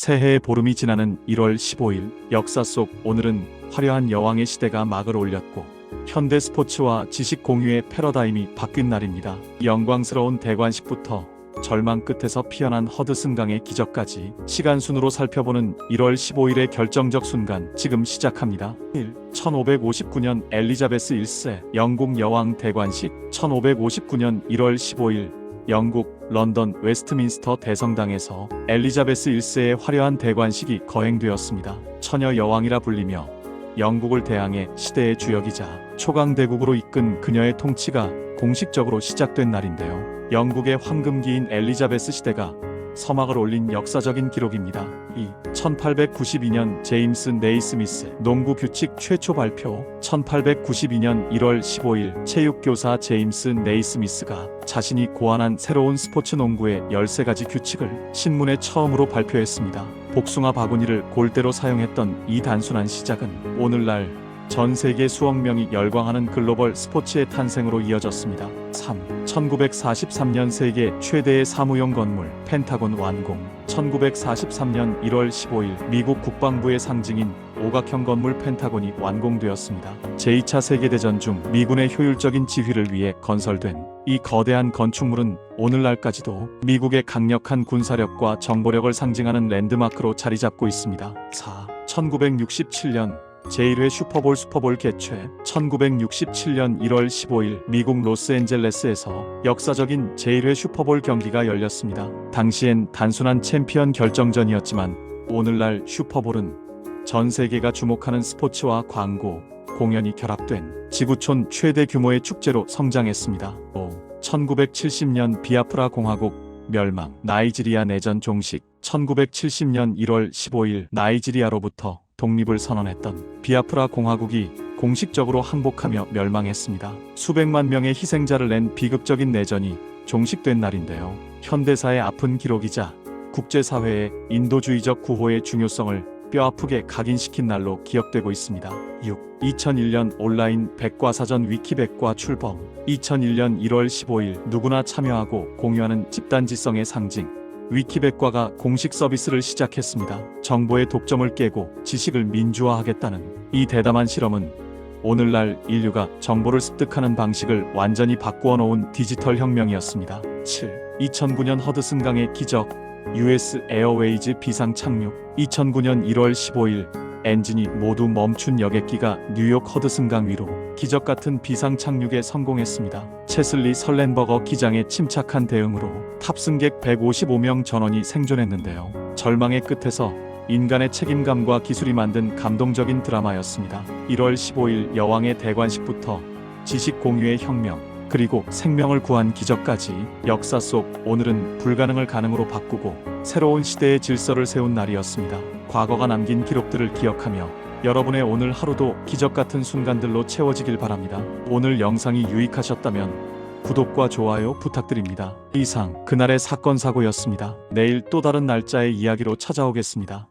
새해의 보름이 지나는 1월 15일 역사 속 오늘은 화려한 여왕의 시대가 막을 올렸고 현대 스포츠와 지식 공유의 패러다임이 바뀐 날입니다. 영광스러운 대관식부터 절망 끝에서 피어난 허드슨강의 기적까지 시간 순으로 살펴보는 1월 15일의 결정적 순간 지금 시작합니다. 1. 1559년 엘리자베스 1세 영국 여왕 대관식 1559년 1월 15일 영국 런던 웨스트민스터 대성당에서 엘리자베스 1세의 화려한 대관식이 거행되었습니다. 처녀 여왕이라 불리며 영국을 대항해 시대의 주역이자 초강대국으로 이끈 그녀의 통치가 공식적으로 시작된 날인데요. 영국의 황금기인 엘리자베스 시대가 서막을 올린 역사적인 기록입니다. 2. 1892년 제임스 네이스미스 농구 규칙 최초 발표 1892년 1월 15일 체육교사 제임스 네이스미스가 자신이 고안한 새로운 스포츠 농구의 13가지 규칙을 신문에 처음으로 발표했습니다. 복숭아 바구니를 골대로 사용했던 이 단순한 시작은 오늘날 전 세계 수억 명이 열광하는 글로벌 스포츠의 탄생으로 이어졌습니다. 3. 1943년 세계 최대의 사무용 건물 펜타곤 완공. 1943년 1월 15일 미국 국방부의 상징인 오각형 건물 펜타곤이 완공되었습니다. 제2차 세계대전 중 미군의 효율적인 지휘를 위해 건설된 이 거대한 건축물은 오늘날까지도 미국의 강력한 군사력과 정보력을 상징하는 랜드마크로 자리 잡고 있습니다. 4. 1967년 제1회 슈퍼볼 슈퍼볼 개최 1967년 1월 15일 미국 로스앤젤레스에서 역사적인 제1회 슈퍼볼 경기가 열렸습니다. 당시엔 단순한 챔피언 결정전이었지만 오늘날 슈퍼볼은 전 세계가 주목하는 스포츠와 광고, 공연이 결합된 지구촌 최대 규모의 축제로 성장했습니다. 5. 1970년 비아프라 공화국 멸망 나이지리아 내전 종식 1970년 1월 15일 나이지리아로부터 독립을 선언했던 비아프라 공화국이 공식적으로 항복하며 멸망했습니다. 수백만 명의 희생자를 낸 비극적인 내전이 종식된 날인데요. 현대사의 아픈 기록이자 국제사회의 인도주의적 구호의 중요성을 뼈아프게 각인시킨 날로 기억되고 있습니다. 6. 2001년 온라인 백과사전 위키백과 출범 2001년 1월 15일 누구나 참여하고 공유하는 집단지성의 상징 위키백과가 공식 서비스를 시작했습니다. 정보의 독점을 깨고 지식을 민주화하겠다는 이 대담한 실험은 오늘날 인류가 정보를 습득하는 방식을 완전히 바꾸어 놓은 디지털 혁명이었습니다. 7. 2009년 허드슨강의 기적 US 에어웨이즈 비상 착륙 2009년 1월 15일 엔진이 모두 멈춘 여객기가 뉴욕 허드슨강 위로 기적 같은 비상 착륙에 성공했습니다. 체슬리 설렌버거 기장의 침착한 대응으로 탑승객 155명 전원이 생존했는데요. 절망의 끝에서 인간의 책임감과 기술이 만든 감동적인 드라마였습니다. 1월 15일 여왕의 대관식부터 지식 공유의 혁명, 그리고 생명을 구한 기적까지 역사 속 오늘은 불가능을 가능으로 바꾸고 새로운 시대의 질서를 세운 날이었습니다. 과거가 남긴 기록들을 기억하며 여러분의 오늘 하루도 기적 같은 순간들로 채워지길 바랍니다. 오늘 영상이 유익하셨다면 구독과 좋아요 부탁드립니다. 이상 그날의 사건 사고였습니다. 내일 또 다른 날짜의 이야기로 찾아오겠습니다.